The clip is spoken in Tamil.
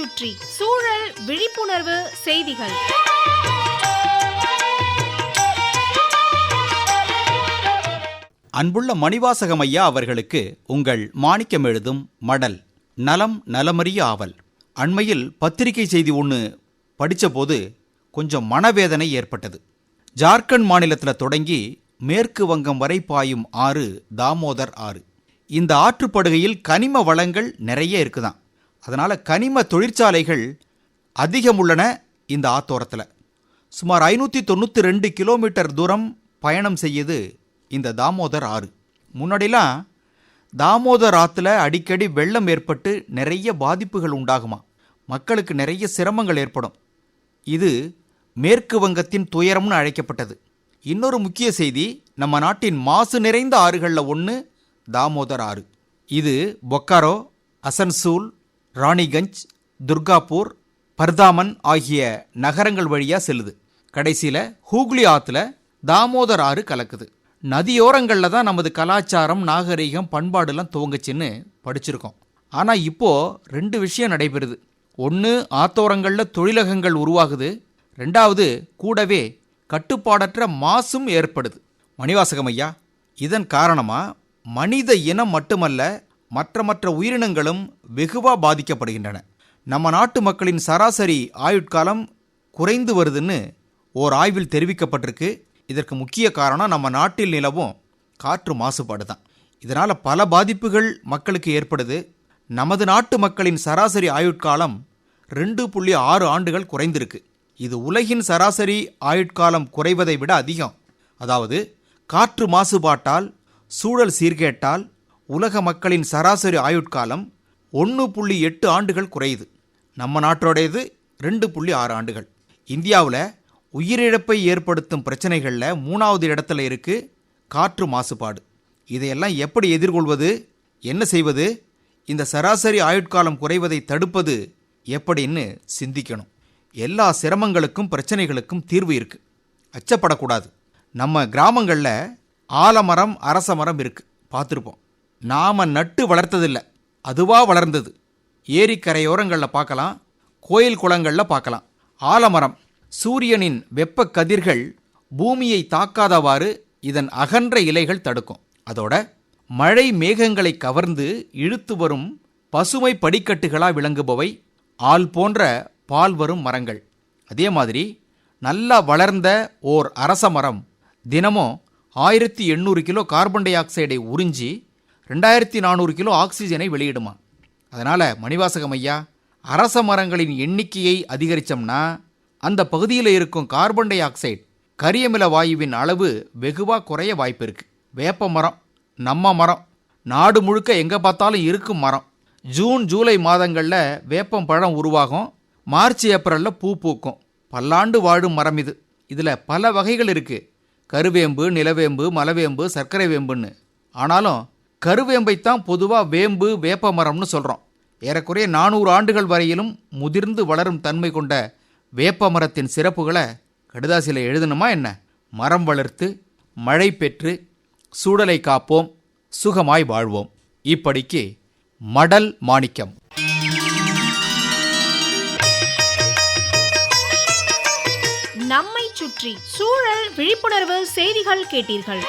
சுற்றி சூழல் விழிப்புணர்வு செய்திகள். அன்புள்ள மணிவாசகம் ஐயா அவர்களுக்கு உங்கள் மாணிக்கம் எழுதும் மடல் நலம் நலமறிய ஆவல். அண்மையில் பத்திரிகை செய்தி ஒன்று படித்தபோது கொஞ்சம் மனவேதனை ஏற்பட்டது. ஜார்க்கண்ட் மாநிலத்தில் தொடங்கி மேற்கு வங்கம் வரை பாயும் ஆறு தாமோதர் ஆறு. இந்த ஆற்றுப்படுகையில் கனிம வளங்கள் நிறைய இருக்குதாம். அதனால் கனிம தொழிற்சாலைகள் அதிகம் உள்ளன இந்த ஆத்தோரத்தில். சுமார் ஐநூற்றி தொண்ணூற்றி ரெண்டு கிலோமீட்டர் தூரம் பயணம் செய்யுது இந்த தாமோதர் ஆறு. முன்னாடிலாம் தாமோதர் ஆற்றுல அடிக்கடி வெள்ளம் ஏற்பட்டு நிறைய பாதிப்புகள் உண்டாகுமா? மக்களுக்கு நிறைய சிரமங்கள் ஏற்படும். இது மேற்கு வங்கத்தின் துயரம்னு அழைக்கப்பட்டது. இன்னொரு முக்கிய செய்தி நம்ம நாட்டின் மாசு நிறைந்த ஆறுகளில் ஒன்று தாமோதர் ஆறு. இது பொக்காரோ அசன்சூல் ராணிகஞ்ச் துர்காப்பூர் பர்தாமன் ஆகிய நகரங்கள் வழியாக செல்லுது. கடைசியில் ஹூக்ளி ஆற்றுல தாமோதர் ஆறு கலக்குது. நதியோரங்களில் தான் நமது கலாச்சாரம் நாகரிகம் பண்பாடுலாம் துவங்குச்சுன்னு படிச்சிருக்கோம். ஆனால் இப்போது ரெண்டு விஷயம் நடைபெறுது. ஒன்று ஆத்தோரங்களில் தொழிலகங்கள் உருவாகுது. ரெண்டாவது கூடவே கட்டுப்பாடற்ற மாசும் ஏற்படுது. மணிவாசகம் ஐயா இதன் காரணமாக மனித இனம் மட்டுமல்ல மற்ற மற்ற உயிரினங்களும் வெகுவாக பாதிக்கப்படுகின்றன. நம்ம நாட்டு மக்களின் சராசரி ஆயுட்காலம் குறைந்து வருதுன்னு ஓர் ஆய்வில் தெரிவிக்கப்பட்டிருக்கு. இதற்கு முக்கிய காரணம் நம்ம நாட்டில் நிலவும் காற்று மாசுபாடு தான். இதனால் பல பாதிப்புகள் மக்களுக்கு ஏற்படுது. நமது நாட்டு மக்களின் சராசரி ஆயுட்காலம் ரெண்டு புள்ளி ஆறு ஆண்டுகள் குறைந்திருக்கு. இது உலகின் சராசரி ஆயுட்காலம் குறைவதை விட அதிகம். அதாவது காற்று மாசுபாட்டால் சூழல் சீர்கேட்டால் உலக மக்களின் சராசரி ஆயுட்காலம் ஒன்று புள்ளி எட்டு ஆண்டுகள் குறையுது. நம்ம நாட்டோடையது ரெண்டு புள்ளி ஆறு ஆண்டுகள். இந்தியாவில் உயிரிழப்பை ஏற்படுத்தும் பிரச்சனைகளில் மூணாவது இடத்துல இருக்குது காற்று மாசுபாடு. இதையெல்லாம் எப்படி எதிர்கொள்வது? என்ன செய்வது? இந்த சராசரி ஆயுட்காலம் குறைவதை தடுப்பது எப்படின்னு சிந்திக்கணும். எல்லா சிரமங்களுக்கும் பிரச்சனைகளுக்கும் தீர்வு இருக்குது அச்சப்படக்கூடாது. நம்ம கிராமங்களில் ஆலமரம் அரச மரம் இருக்குது பார்த்துருப்போம். நாம நட்டு வளர்த்ததில்லை. அதுவாக வளர்ந்தது. ஏரிக்கரையோரங்களில் பார்க்கலாம் கோயில் குளங்களில் பார்க்கலாம் ஆலமரம் சூரியனின் வெப்ப கதிர்கள் பூமியை தாக்காதவாறு இதன் அகன்ற இலைகள் தடுக்கும். அதோட மழை மேகங்களை கவர்ந்து இழுத்து வரும் பசுமை படிக்கட்டுகளாக விளங்குபவை. ஆள் போன்ற பால் வரும் மரங்கள். அதே மாதிரி நல்லா வளர்ந்த ஓர் அரச மரம் தினமும் ஆயிரத்தி எண்ணூறு கிலோ கார்பன் டை ஆக்சைடை உறிஞ்சி ரெண்டாயிரத்தி நானூறு கிலோ ஆக்சிஜனை வெளியிடுமா? அதனால் மணிவாசகம் ஐயா அரச மரங்களின் எண்ணிக்கையை அதிகரித்தோம்னா அந்த பகுதியில் இருக்கும் கார்பன் டை ஆக்சைடு கரியமில வாயுவின் அளவு வெகுவாக குறைய வாய்ப்பு இருக்குது வேப்ப மரம் நம்ம மரம் நாடு முழுக்க எங்கே பார்த்தாலும் இருக்கும் மரம். ஜூன் ஜூலை மாதங்களில் வேப்பம் பழம் உருவாகும். மார்ச் ஏப்ரலில் பூ பூக்கும். பல்லாண்டு வாழும் மரம் இது. இதில் பல வகைகள் இருக்குது கருவேம்பு நிலவேம்பு மலவேம்பு சர்க்கரை வேம்புன்னு. ஆனாலும் கருவேம்பைத்தான் பொதுவாக வேம்பு வேப்ப மரம்னு சொல்கிறோம் ஏறக்குறைய நானூறு ஆண்டுகள் வரையிலும் முதிர்ந்து வளரும் தன்மை கொண்ட வேப்ப மரத்தின் சிறப்புகளை கடுதாசியில் எழுதணுமா என்ன? மரம் வளர்த்து மழை பெற்று சூழலை காப்போம் சுகமாய் வாழ்வோம். இப்படிக்கு மடல் மாணிக்கம். நம்மை சுற்றி சூழல் விழிப்புணர்வு செய்திகள் கேட்டீர்கள்.